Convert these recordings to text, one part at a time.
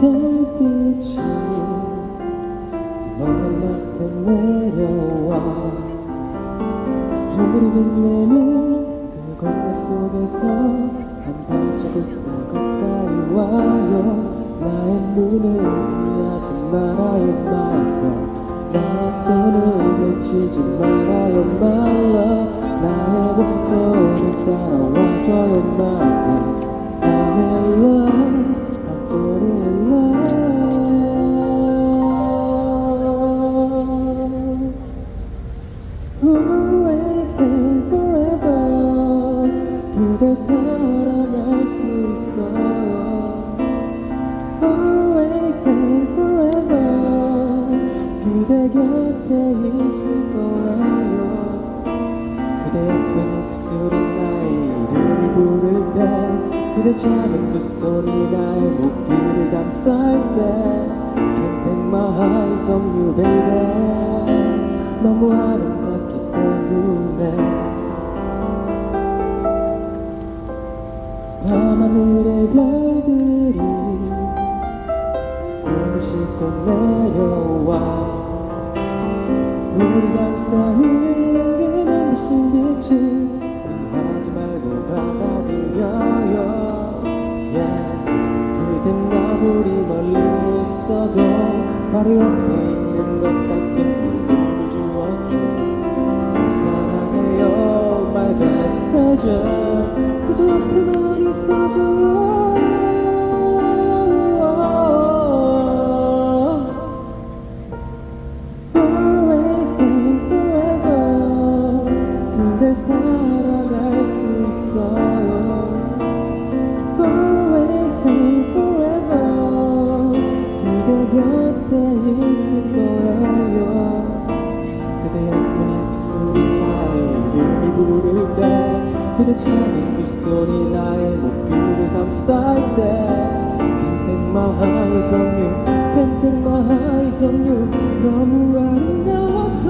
달빛이 머리맡에 내려와. 우리 빛내는 그 공간 속에서 한 발자국 더 가까이 와요. 나의 눈을 피하지 말아요 my girl 나의 손을 놓치지 말아요 my love 나의 목소리 따라와줘요 my girl Always and forever. 그대 곁에 있을 거예요. 그대 예쁜 입술이 나의 이름을 부를 때 그대 작은 두 손이 나의 목길을 감쌀 때 Can't take my eyes on you baby. 너무 아름답기 때문에. 밤하늘의 별들 싣고 내려와. 우리 감싸는 그 눈부신 빛을 피하지 말고 받아들여요. yeah. 그댄 아무리 멀리 있어도 바로 옆에 있는 것 같은 믿음을 주었죠 사랑해요 my best treasure. 그저 옆에만 있어줘요 사랑할 수 있어요. 작은 두 손이 나의 목길을 감쌀 때 Can't take my eyes on you Can't take my eyes on you 너무 아름다워서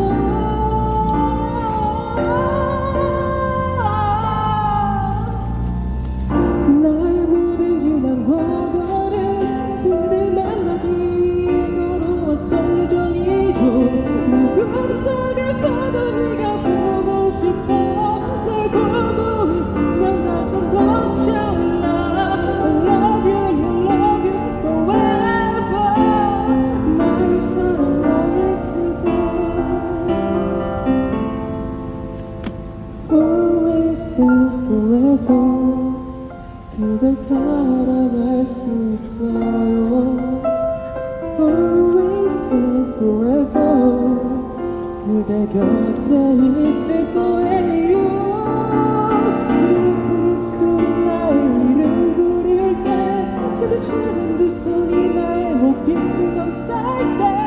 있을 거라고 그댈 사랑할 수 있어요. Always and forever 그대 곁에 있을 거예요. 그대 예쁜 입술이 나 이름 부를 때 그대 작은 두 손이 나의 목길을 감쌀 때.